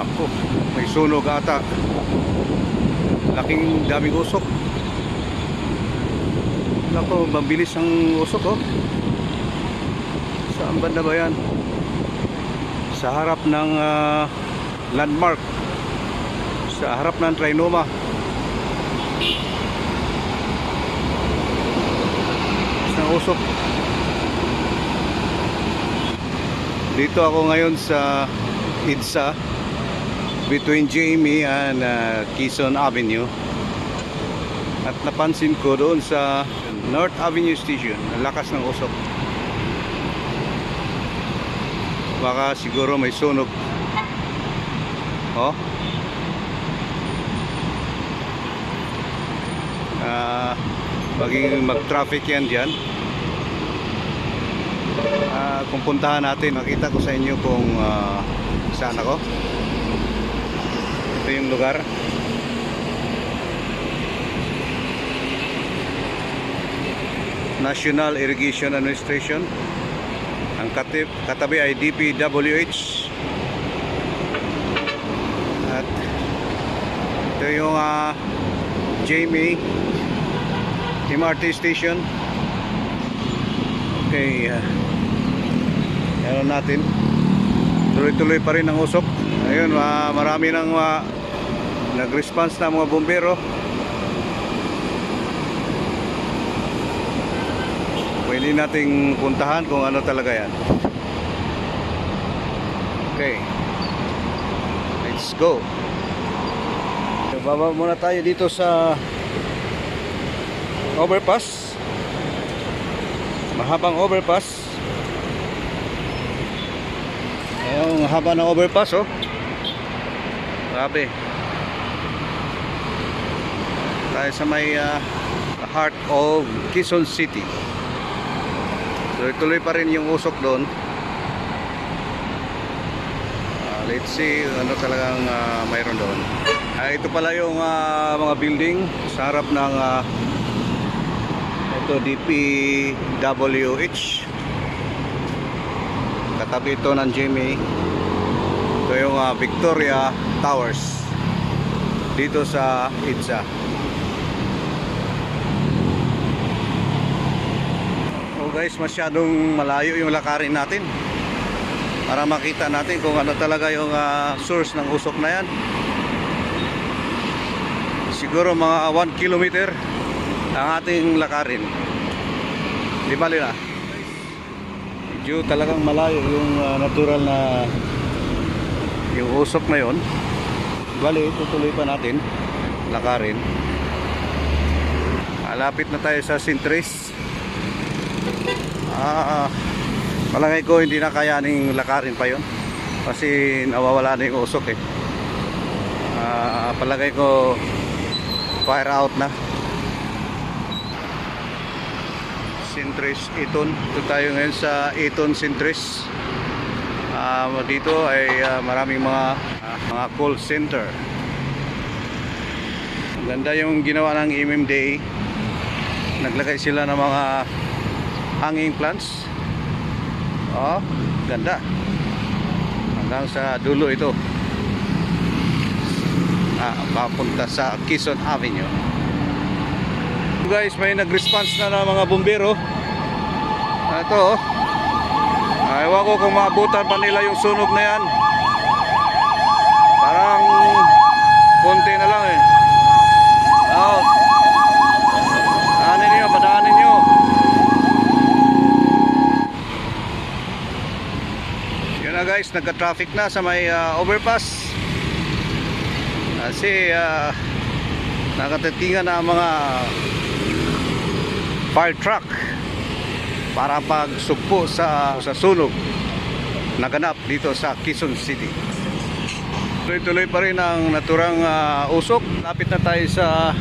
Ako, may sunog ata. Laking daming usok. Nako, mabilis ang usok oh. Saan banda ba yan? Sa harap ng ah, landmark. Sa harap ng Trinoma. Isang usok. Dito ako ngayon sa EDSA between Jamie and uh, Quezon Avenue. At napansin ko doon sa North Avenue Station, ang lakas ng usok. Baka siguro may sunog. Oh. Ah, maging mag-traffic yan diyan. Ah, kung puntahan natin, makita ko sa inyo kung ah, saan ako. Ito yung lugar. National Irrigation Administration. Ang katib, katabi ay DPWH. At ito yung ah, Jamie MRT station. Okay. Meron natin. Tuloy-tuloy pa rin ang usok. Ayun, ah, marami nang ah, nag-response na mga bumbero. Pwede nating puntahan kung ano talaga yan. Okay. Let's go. Baba muna tayo dito sa overpass. Mahabang overpass. Ayun, haba ng overpass oh. Grabe. Tayo sa may ah, heart of Quezon City. Tuloy-tuloy pa rin yung usok doon. Ah, let's see ano talagang ah, mayroon doon. Ah, ito pala yung ah, mga building sa harap ng ah, ito DPWH. Katabi ito ng Jimmy. Ito yung ah, Victoria Towers. Dito sa Itza. Guys, masyadong malayo yung lakarin natin. Para makita natin kung ano talaga yung ah, source ng usok na yan. Siguro mga 1 kilometer ang ating lakarin. Di ba na? Medyo talagang malayo yung ah, natural na yung usok na yon. Bali, tutuloy pa natin lakarin. Malapit na tayo sa Sintris. Ah, palagay ko hindi na kayaning lakarin pa yon kasi nawawala na yung usok eh. Ah, palagay ko fire out na. Sintris Iton. Ito tayo ngayon sa Iton Sintris. Ah, dito ay ah, maraming mga ah, mga call center. Ganda yung ginawa ng MMDA. Naglagay sila ng mga hanging plants. Oh, ganda. Hanggang sa dulo ito. Ah, papunta sa Quezon Avenue. Guys, may nag-response na ng mga bumbero. Ito oh. Ah, Ewan ko kung maabutan pa nila yung sunog na yan. Parang konti na lang eh. Oh. Daanin nyo, padaanin nyo. Yun na guys, nagka-traffic na sa may ah, overpass. Kasi uh, nakatitingan na ang mga fire truck para pagsugpo sa sa sunog naganap dito sa Quezon City. Tuloy-tuloy pa rin ang naturang ah, usok. Lapit na tayo sa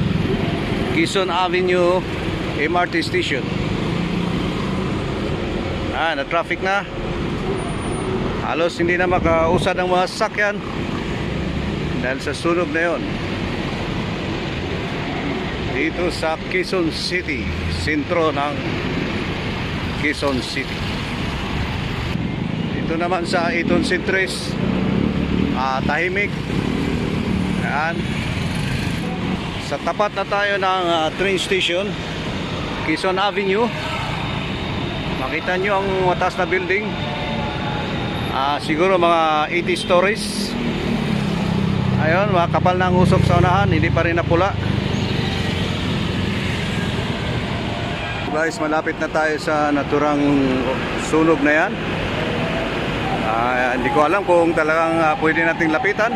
Quezon Avenue MRT Station. Ah, na-traffic na. Halos hindi na makausad ng mga sasakyan dahil sa sunog na yon. Dito sa Quezon City, sentro ng Quezon City. Dito naman sa Iton Citres, ah, ah, tahimik. Yan. Sa tapat na tayo ng ah, train station, Quezon Avenue. Makita nyo ang mataas na building. Ah, siguro mga 80 stories. Ayun, mga kapal na ang usok sa unahan, hindi pa rin napula. Guys, malapit na tayo sa naturang sunog na yan. Ah, hindi ko alam kung talagang ah, pwede nating lapitan.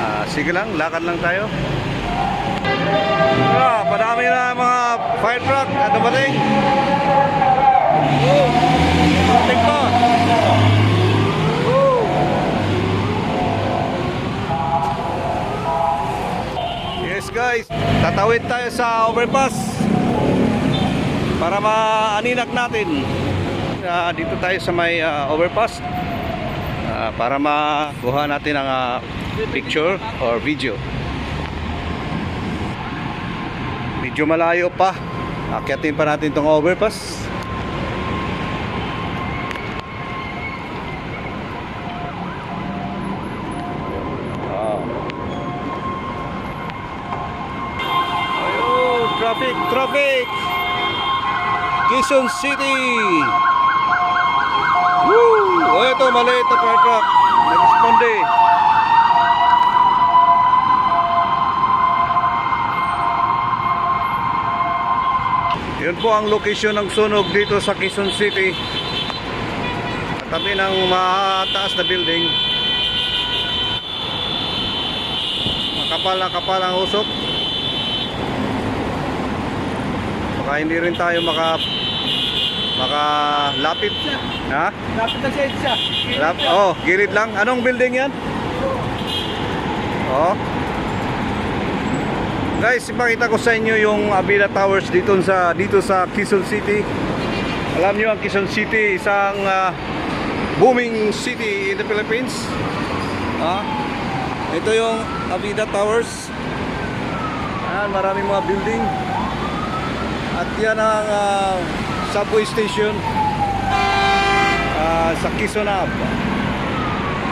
Ah, sige lang, lakad lang tayo. Ah, padami na mga fire truck at dumating. Oh, guys, tatawid tayo sa overpass para maaninag natin. Ah, dito tayo sa may ah, overpass ah, para makuha natin ang ah, picture or video. Medyo malayo pa. Akyatin pa natin tong overpass. Wow. Ayun, traffic, traffic! Quezon City! Woo! Ito, maliit na fire truck. Nag-responde. Yun po ang location ng sunog dito sa Quezon City. Tabi ng mataas na building. Makapal na kapal ang usok. Baka hindi rin tayo maka makalapit. Ha? Lapit na siya siya. Lap oh, gilid lang. Anong building yan? Oh. Guys, ipakita ko sa inyo yung Avila Towers dito sa dito sa Quezon City. Alam niyo ang Quezon City isang ah, booming city in the Philippines. Ah. Ito yung Avila Towers. Ayan, maraming mga building. Yan ang ah, subway station ah, sa Quezon Ave.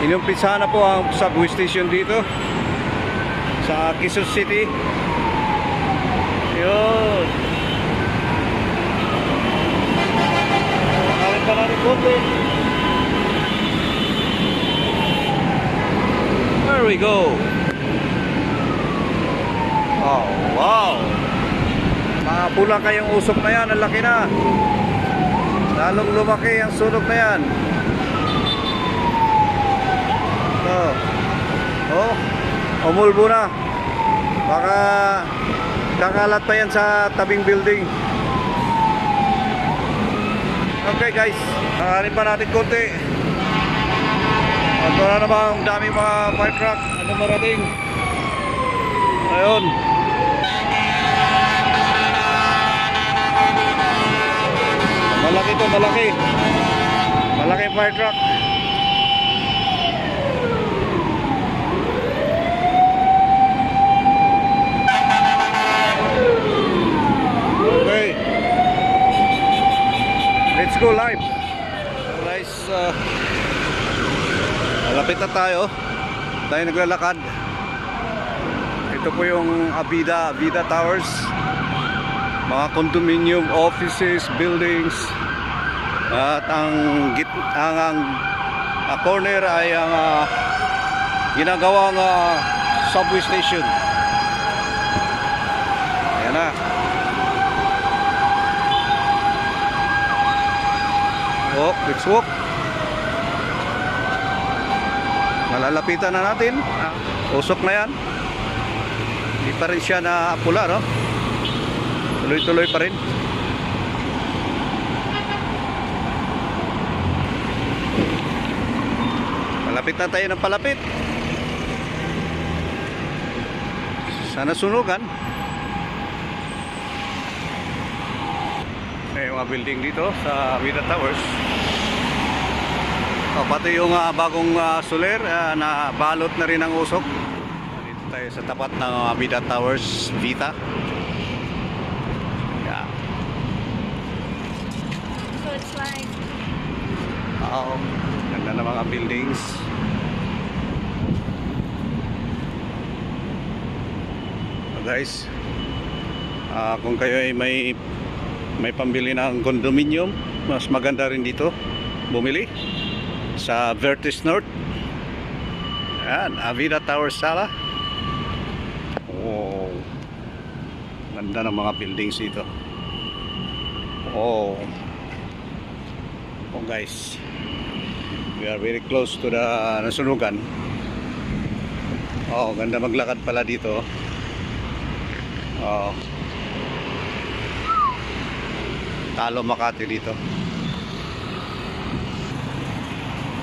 Na po ang subway station dito sa Quezon City. Yun. Nakalit pa natin konti. There we go. Oh, wow. Mga pula kayong usok na yan. Ang laki na. Lalong lumaki ang sunog na yan. Ito. Oh, umulbo na. Baka kakalat pa yan sa tabing building. Okay guys, nakarin pa natin konti. At wala namang daming mga fire truck. Ano marating? Ayun. Malaki to, malaki. Malaki fire truck. Okay. Let's go live. Guys, uh, malapit na tayo. Tayo naglalakad. Ito po yung Avida, Avida Towers. Mga condominium, offices, buildings. At ang git ang, ang ah, corner ay ang ah, ginagawang ah, subway station. Ayan na. Walk, let's walk. Malalapitan na natin. Usok na yan. Hindi pa rin siya na pula, no? Tuloy-tuloy pa rin. Palapit na tayo ng palapit. Sana sunugan. May mga building dito sa Vida Towers. O, pati yung ah, bagong ah, soler ah, na balot na rin ang usok. Dito tayo sa tapat ng uh, Vida Towers Vita. tao ganda na mga buildings. So guys uh, kung kayo ay may may pambili ng condominium mas maganda rin dito. Bumili sa Vertis North. Yan, Avida Tower Sala. Oh ganda ng mga buildings dito. Oh. Oh guys. We are very close to the nasunugan. Oh, ganda maglakad pala dito. Oh. Talo Makati dito.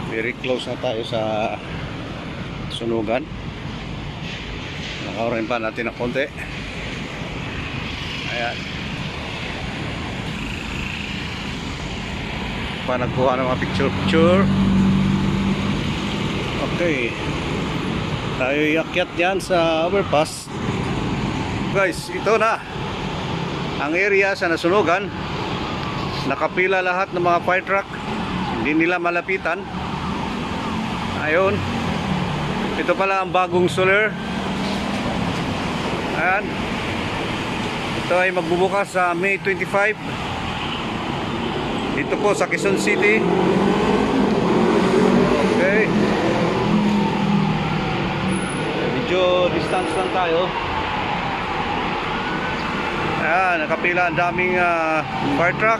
Very close na tayo sa sunugan. Nakaurin pa natin ng konti. Ayan. Pa nagkuha ng mga picture-picture. Okay. Tayo iakyat dyan sa overpass. Guys, ito na. Ang area sa nasunugan. Nakapila lahat ng mga fire truck. Hindi nila malapitan. Ayun. Ito pala ang bagong solar. Ayan. Ito ay magbubukas sa May 25. Dito po sa Quezon City. Okay. Medyo distance lang tayo. Ayan, nakapila ang daming ah, fire truck.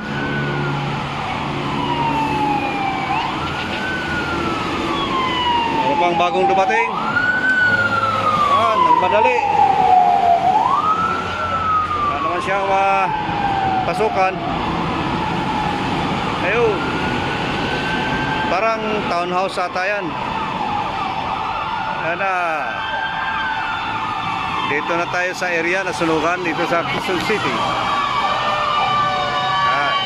Ano pang bagong dumating? Ayan, nagmadali. Wala naman siyang uh, pasukan. Ayun. Parang townhouse ata yan. Ayan na. Dito na tayo sa area na sunugan dito sa Quezon City. Ayan.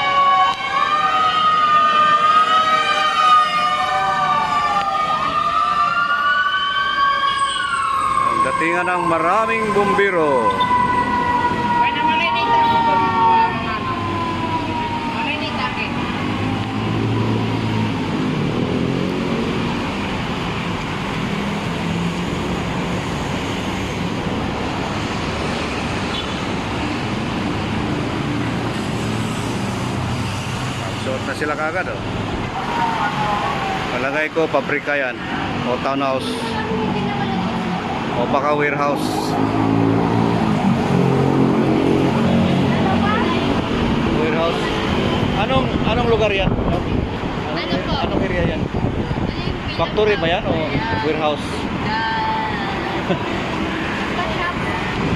Ang datingan ng maraming bumbiro. Suot na sila kagad oh. Palagay ko pabrika yan o townhouse o baka warehouse. Warehouse. Anong anong lugar yan? Ano po? Anong area yan? Factory ba yan o warehouse?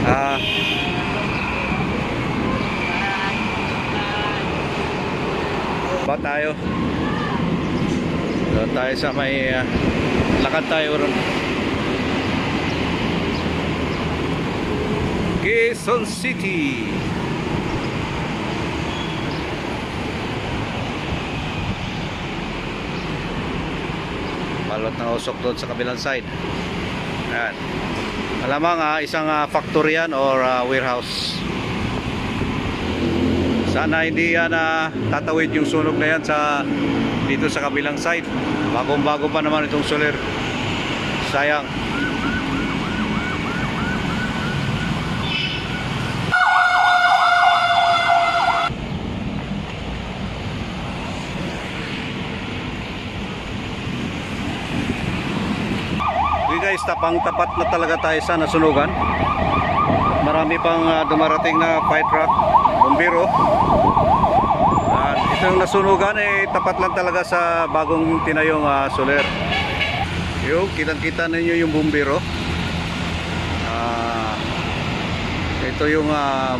Ah, ba tayo? Doon tayo sa may ah, lakad tayo ron. Quezon City. Balot ng usok doon sa kabilang side. Ayan. Malamang ah, isang ah, factory yan or ah, warehouse. Sana hindi yan ah, tatawid yung sunog na yan sa dito sa kabilang side. Bagong bago pa naman itong solar. Sayang. Guys, tapang tapat na talaga tayo sa nasunugan. Marami pang ah, dumarating na fire truck, bombero. At itong nasunugan eh tapat lang talaga sa bagong tinayong uh, solar. Yung kitang-kita ninyo yung bombero. Ah, ito yung ah,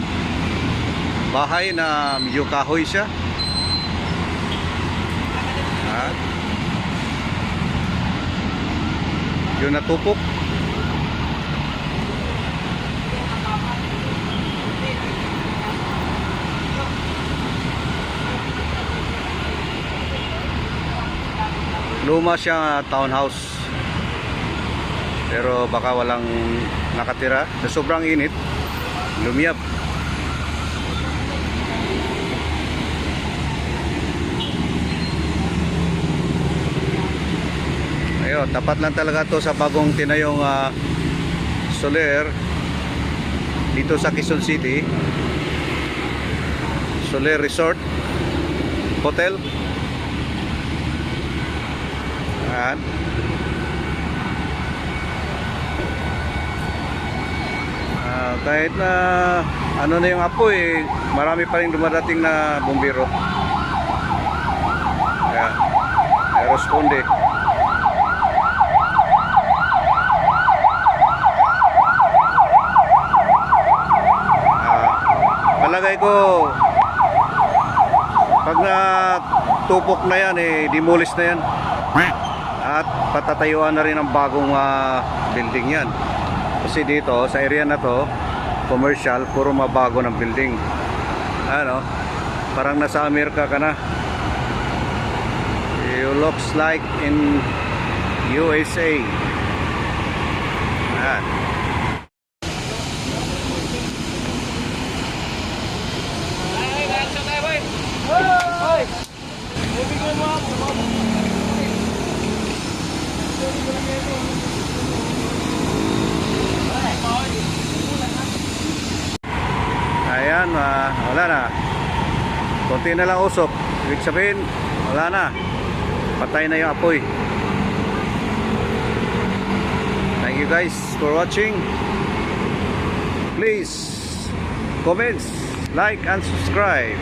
bahay na medyo kahoy siya. At yung natupok. Luma siya townhouse. Pero baka walang nakatira. Sa sobrang init, lumiyap. Ayun, tapat lang talaga to sa bagong tinayong uh, soler. dito sa Quezon City. Soler Resort Hotel. Ayan. Ah, kahit na ano na yung apoy, marami pa rin dumadating na bumbiro. Kaya, may responde. Ah, palagay ko, pag na tupok na yan, eh, demolish na yan. At patatayuan na rin ang bagong ah, building yan. Kasi dito, sa area na to, commercial, puro mabago ng building. Ano, parang nasa Amerika ka na. You looks like in USA. Ayan. Ayan, ah, wala na. Konti na lang usok. Ibig sabihin, wala na. Patay na yung apoy. Thank you guys for watching. Please, comments, like, and subscribe.